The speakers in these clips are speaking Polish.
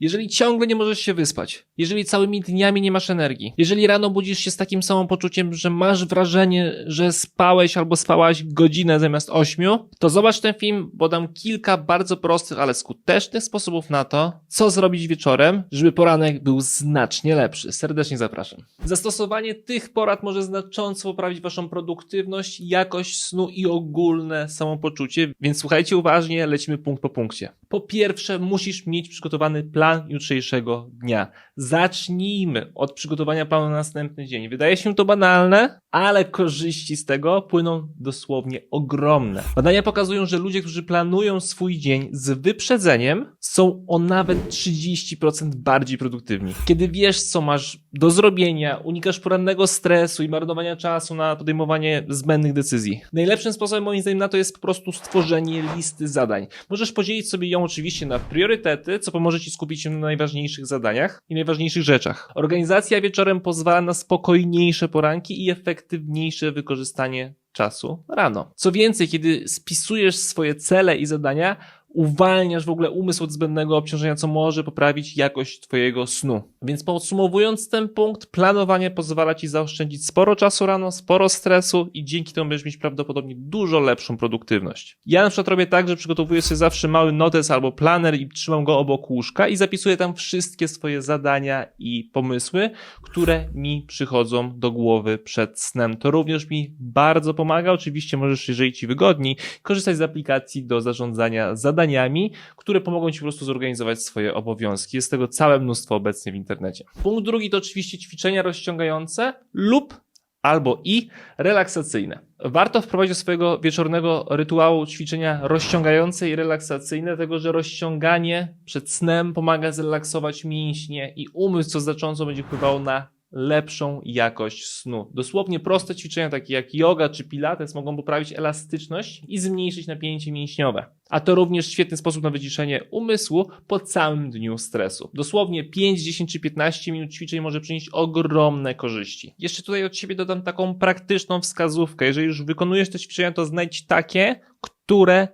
Jeżeli ciągle nie możesz się wyspać, jeżeli całymi dniami nie masz energii, jeżeli rano budzisz się z takim samym poczuciem, że masz wrażenie, że spałeś albo spałaś godzinę zamiast ośmiu, to zobacz ten film, bo dam kilka bardzo prostych, ale skutecznych sposobów na to, co zrobić wieczorem, żeby poranek był znacznie lepszy. Serdecznie zapraszam. Zastosowanie tych porad może znacząco poprawić waszą produktywność, jakość snu i ogólne samopoczucie, więc słuchajcie uważnie, lecimy punkt po punkcie. Po pierwsze, musisz mieć przygotowany plan jutrzejszego dnia. Zacznijmy od przygotowania planu na następny dzień. Wydaje się to banalne, ale korzyści z tego płyną dosłownie ogromne. Badania pokazują, że ludzie, którzy planują swój dzień z wyprzedzeniem, są o nawet 30% bardziej produktywni. Kiedy wiesz, co masz do zrobienia, unikasz porannego stresu i marnowania czasu na podejmowanie zbędnych decyzji. Najlepszym sposobem, moim zdaniem, na to jest po prostu stworzenie listy zadań. Możesz podzielić sobie ją oczywiście na priorytety, co pomoże ci skupić się na najważniejszych zadaniach i najważniejszych rzeczach. Organizacja wieczorem pozwala na spokojniejsze poranki i efektywniejsze wykorzystanie czasu rano. Co więcej, kiedy spisujesz swoje cele i zadania, uwalniasz w ogóle umysł od zbędnego obciążenia, co może poprawić jakość Twojego snu. Więc podsumowując ten punkt, planowanie pozwala Ci zaoszczędzić sporo czasu rano, sporo stresu i dzięki temu będziesz mieć prawdopodobnie dużo lepszą produktywność. Ja na przykład robię tak, że przygotowuję sobie zawsze mały notes albo planer i trzymam go obok łóżka i zapisuję tam wszystkie swoje zadania i pomysły, które mi przychodzą do głowy przed snem. To również mi bardzo pomaga. Oczywiście możesz, jeżeli Ci wygodniej, korzystać z aplikacji do zarządzania zadaniami, które pomogą Ci po prostu zorganizować swoje obowiązki. Jest tego całe mnóstwo obecnie w internecie. Punkt drugi to oczywiście ćwiczenia rozciągające lub albo i relaksacyjne. Warto wprowadzić do swojego wieczornego rytuału ćwiczenia rozciągające i relaksacyjne, dlatego że rozciąganie przed snem pomaga zrelaksować mięśnie i umysł, co znacząco będzie wpływało na lepszą jakość snu. Dosłownie proste ćwiczenia takie jak yoga czy pilates mogą poprawić elastyczność i zmniejszyć napięcie mięśniowe. A to również świetny sposób na wyciszenie umysłu po całym dniu stresu. Dosłownie 5, 10 czy 15 minut ćwiczeń może przynieść ogromne korzyści. Jeszcze tutaj od siebie dodam taką praktyczną wskazówkę. Jeżeli już wykonujesz te ćwiczenia, to znajdź takie, które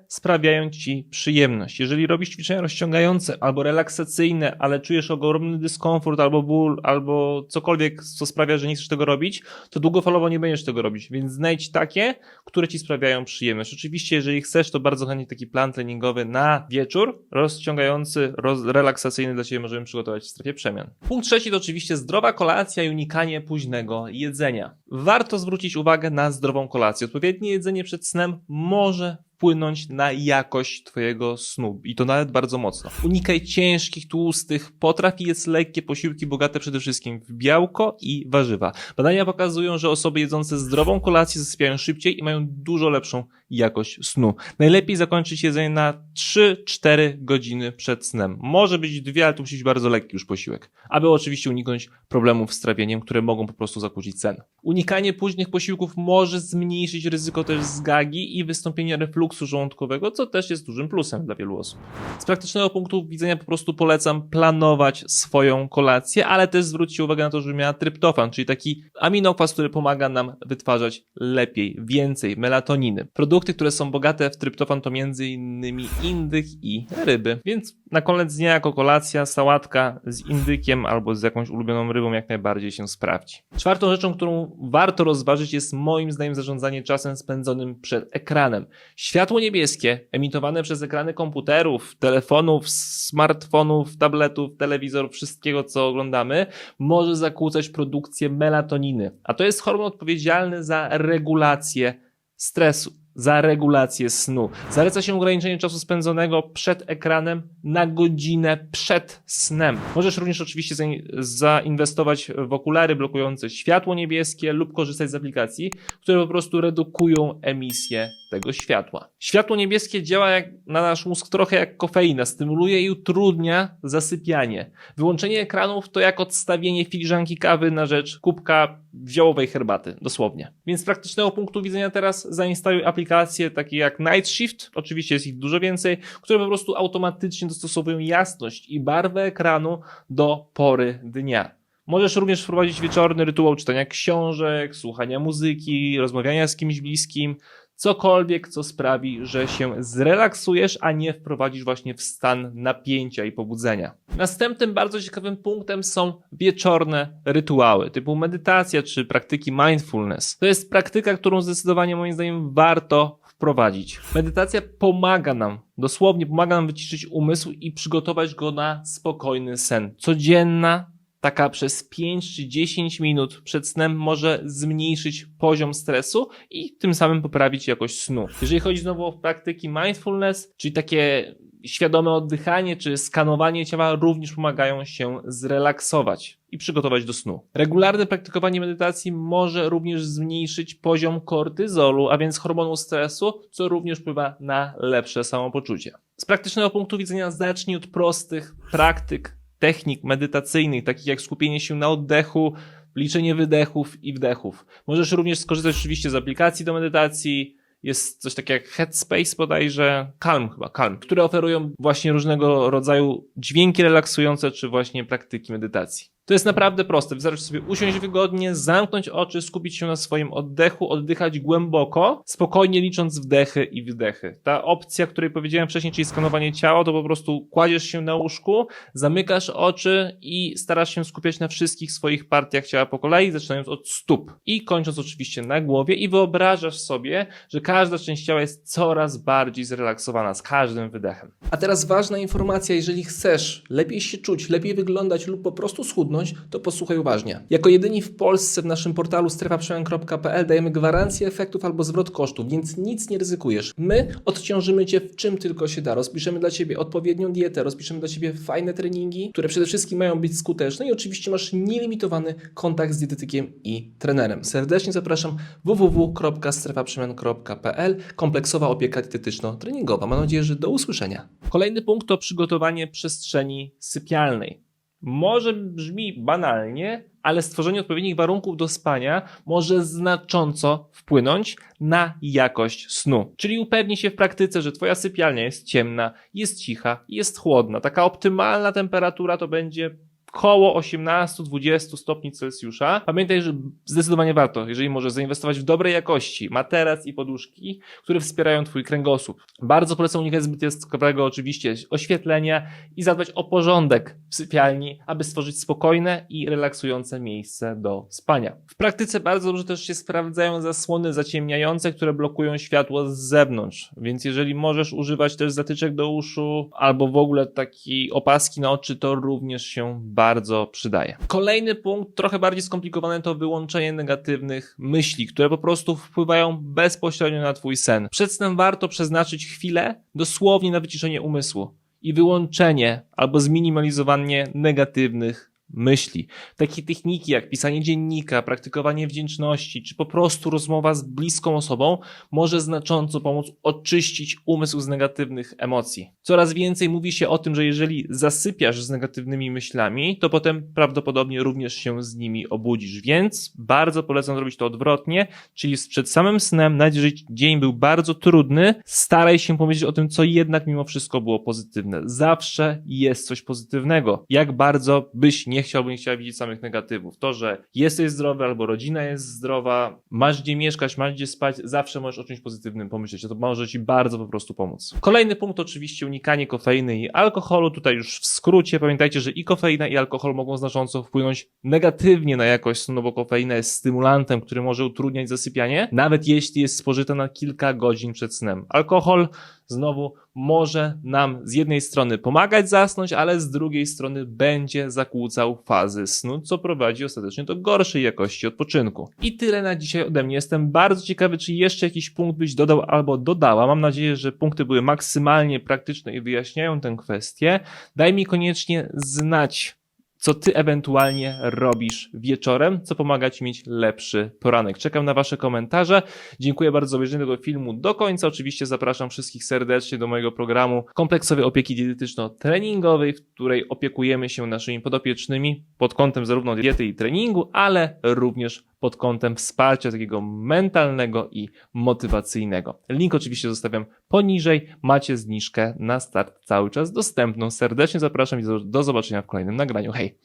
sprawiają ci przyjemność. Jeżeli robisz ćwiczenia rozciągające albo relaksacyjne, ale czujesz ogromny dyskomfort albo ból, albo cokolwiek, co sprawia, że nie chcesz tego robić, to długofalowo nie będziesz tego robić. Więc znajdź takie, które ci sprawiają przyjemność. Oczywiście, jeżeli chcesz, to bardzo chętnie taki plan treningowy na wieczór, rozciągający, roz, relaksacyjny dla ciebie możemy przygotować w strefie przemian. Punkt trzeci to oczywiście zdrowa kolacja i unikanie późnego jedzenia. Warto zwrócić uwagę na zdrową kolację. Odpowiednie jedzenie przed snem może wpłynąć na jakość Twojego snu i to nawet bardzo mocno. Unikaj ciężkich, tłustych potraw i jedz lekkie posiłki bogate przede wszystkim w białko i warzywa. Badania pokazują, że osoby jedzące zdrową kolację zasypiają szybciej i mają dużo lepszą jakość snu. Najlepiej zakończyć jedzenie na 3-4 godziny przed snem. Może być dwie, ale to musi być bardzo lekki już posiłek. Aby oczywiście uniknąć problemów z trawieniem, które mogą po prostu zakłócić sen. Unikanie późnych posiłków może zmniejszyć ryzyko też zgagi i wystąpienia refluksu żołądkowego, co też jest dużym plusem dla wielu osób. Z praktycznego punktu widzenia po prostu polecam planować swoją kolację, ale też zwróćcie uwagę na to, żeby miała tryptofan, czyli taki aminokwas, który pomaga nam wytwarzać lepiej, więcej melatoniny. Produkty, które są bogate w tryptofan to m.in. indyk i ryby, więc na koniec dnia jako kolacja sałatka z indykiem albo z jakąś ulubioną rybą jak najbardziej się sprawdzi. Czwartą rzeczą, którą warto rozważyć jest moim zdaniem zarządzanie czasem spędzonym przed ekranem. Światło niebieskie emitowane przez ekrany komputerów, telefonów, smartfonów, tabletów, telewizorów, wszystkiego co oglądamy może zakłócać produkcję melatoniny, a to jest hormon odpowiedzialny za regulację stresu za regulację snu. Zaleca się ograniczenie czasu spędzonego przed ekranem na godzinę przed snem. Możesz również oczywiście zain- zainwestować w okulary blokujące światło niebieskie lub korzystać z aplikacji, które po prostu redukują emisję tego światła. Światło niebieskie działa jak, na nasz mózg trochę jak kofeina, stymuluje i utrudnia zasypianie. Wyłączenie ekranów to jak odstawienie filiżanki kawy na rzecz kubka ziołowej herbaty, dosłownie. Więc z praktycznego punktu widzenia teraz zainstaluj aplikacje takie jak Night Shift, oczywiście jest ich dużo więcej, które po prostu automatycznie dostosowują jasność i barwę ekranu do pory dnia. Możesz również wprowadzić wieczorny rytuał czytania książek, słuchania muzyki, rozmawiania z kimś bliskim, cokolwiek, co sprawi, że się zrelaksujesz, a nie wprowadzisz właśnie w stan napięcia i pobudzenia. Następnym bardzo ciekawym punktem są wieczorne rytuały, typu medytacja czy praktyki mindfulness. To jest praktyka, którą zdecydowanie moim zdaniem warto wprowadzić. Medytacja pomaga nam, dosłownie pomaga nam wyciszyć umysł i przygotować go na spokojny sen. Codzienna, taka przez 5 czy 10 minut przed snem może zmniejszyć poziom stresu i tym samym poprawić jakość snu. Jeżeli chodzi znowu o praktyki mindfulness, czyli takie świadome oddychanie czy skanowanie ciała również pomagają się zrelaksować i przygotować do snu. Regularne praktykowanie medytacji może również zmniejszyć poziom kortyzolu, a więc hormonu stresu, co również wpływa na lepsze samopoczucie. Z praktycznego punktu widzenia zacznij od prostych praktyk, technik medytacyjnych, takich jak skupienie się na oddechu, liczenie wydechów i wdechów. Możesz również skorzystać oczywiście z aplikacji do medytacji, jest coś takiego jak Headspace bodajże, Calm chyba, Calm, które oferują właśnie różnego rodzaju dźwięki relaksujące, czy właśnie praktyki medytacji. To jest naprawdę proste. Wystarczy sobie usiąść wygodnie, zamknąć oczy, skupić się na swoim oddechu, oddychać głęboko, spokojnie licząc wdechy i wydechy. Ta opcja, której powiedziałem wcześniej, czyli skanowanie ciała, to po prostu kładziesz się na łóżku, zamykasz oczy i starasz się skupiać na wszystkich swoich partiach ciała po kolei, zaczynając od stóp i kończąc oczywiście na głowie i wyobrażasz sobie, że każda część ciała jest coraz bardziej zrelaksowana z każdym wydechem. A teraz ważna informacja, jeżeli chcesz lepiej się czuć, lepiej wyglądać lub po prostu schudnąć, to posłuchaj uważnie. Jako jedyni w Polsce w naszym portalu strefaprzemian.pl dajemy gwarancję efektów albo zwrot kosztów, więc nic nie ryzykujesz. My odciążymy Cię w czym tylko się da. Rozpiszemy dla Ciebie odpowiednią dietę, rozpiszemy dla Ciebie fajne treningi, które przede wszystkim mają być skuteczne i oczywiście masz nielimitowany kontakt z dietetykiem i trenerem. Serdecznie zapraszam www.strefaprzemian.pl Kompleksowa opieka dietetyczno-treningowa. Mam nadzieję, że do usłyszenia. Kolejny punkt to przygotowanie przestrzeni sypialnej. Może brzmi banalnie, ale stworzenie odpowiednich warunków do spania może znacząco wpłynąć na jakość snu. Czyli upewnij się w praktyce, że Twoja sypialnia jest ciemna, jest cicha, jest chłodna. Taka optymalna temperatura to będzie koło 18-20 stopni Celsjusza. Pamiętaj, że zdecydowanie warto, jeżeli możesz zainwestować w dobrej jakości materac i poduszki, które wspierają Twój kręgosłup. Bardzo polecam unikać zbyt jaskrowego oczywiście oświetlenia i zadbać o porządek w sypialni, aby stworzyć spokojne i relaksujące miejsce do spania. W praktyce bardzo dobrze też się sprawdzają zasłony zaciemniające, które blokują światło z zewnątrz, więc jeżeli możesz używać też zatyczek do uszu albo w ogóle takiej opaski na oczy, to również się bardzo przydaje. Kolejny punkt, trochę bardziej skomplikowany, to wyłączenie negatywnych myśli, które po prostu wpływają bezpośrednio na Twój sen. Przed snem warto przeznaczyć chwilę dosłownie na wyciszenie umysłu i wyłączenie albo zminimalizowanie negatywnych myśli. Takie techniki jak pisanie dziennika, praktykowanie wdzięczności, czy po prostu rozmowa z bliską osobą może znacząco pomóc oczyścić umysł z negatywnych emocji. Coraz więcej mówi się o tym, że jeżeli zasypiasz z negatywnymi myślami, to potem prawdopodobnie również się z nimi obudzisz. Więc bardzo polecam zrobić to odwrotnie, czyli przed samym snem, nawet jeżeli dzień był bardzo trudny, staraj się pomyśleć o tym, co jednak mimo wszystko było pozytywne. Zawsze jest coś pozytywnego. Jak bardzo byś nie chciał, nie chciała widzieć samych negatywów. To, że jesteś zdrowy albo rodzina jest zdrowa, masz gdzie mieszkać, masz gdzie spać, zawsze możesz o czymś pozytywnym pomyśleć. To może ci bardzo po prostu pomóc. Kolejny punkt oczywiście unikanie kofeiny i alkoholu. Tutaj już w skrócie pamiętajcie, że i kofeina i alkohol mogą znacząco wpłynąć negatywnie na jakość snu, bo kofeina jest stymulantem, który może utrudniać zasypianie, nawet jeśli jest spożyta na kilka godzin przed snem. Alkohol znowu może nam z jednej strony pomagać zasnąć, ale z drugiej strony będzie zakłócał fazy snu, co prowadzi ostatecznie do gorszej jakości odpoczynku. I tyle na dzisiaj ode mnie. Jestem bardzo ciekawy, czy jeszcze jakiś punkt byś dodał albo dodała. Mam nadzieję, że punkty były maksymalnie praktyczne i wyjaśniają tę kwestię. Daj mi koniecznie znać, co ty ewentualnie robisz wieczorem, co pomaga ci mieć lepszy poranek. Czekam na wasze komentarze. Dziękuję bardzo za obejrzenie tego filmu do końca. Oczywiście zapraszam wszystkich serdecznie do mojego programu kompleksowej opieki dietetyczno-treningowej, w której opiekujemy się naszymi podopiecznymi pod kątem zarówno diety i treningu, ale również pod kątem wsparcia takiego mentalnego i motywacyjnego. Link oczywiście zostawiam poniżej. Macie zniżkę na start cały czas dostępną. Serdecznie zapraszam i do zobaczenia w kolejnym nagraniu. Hej!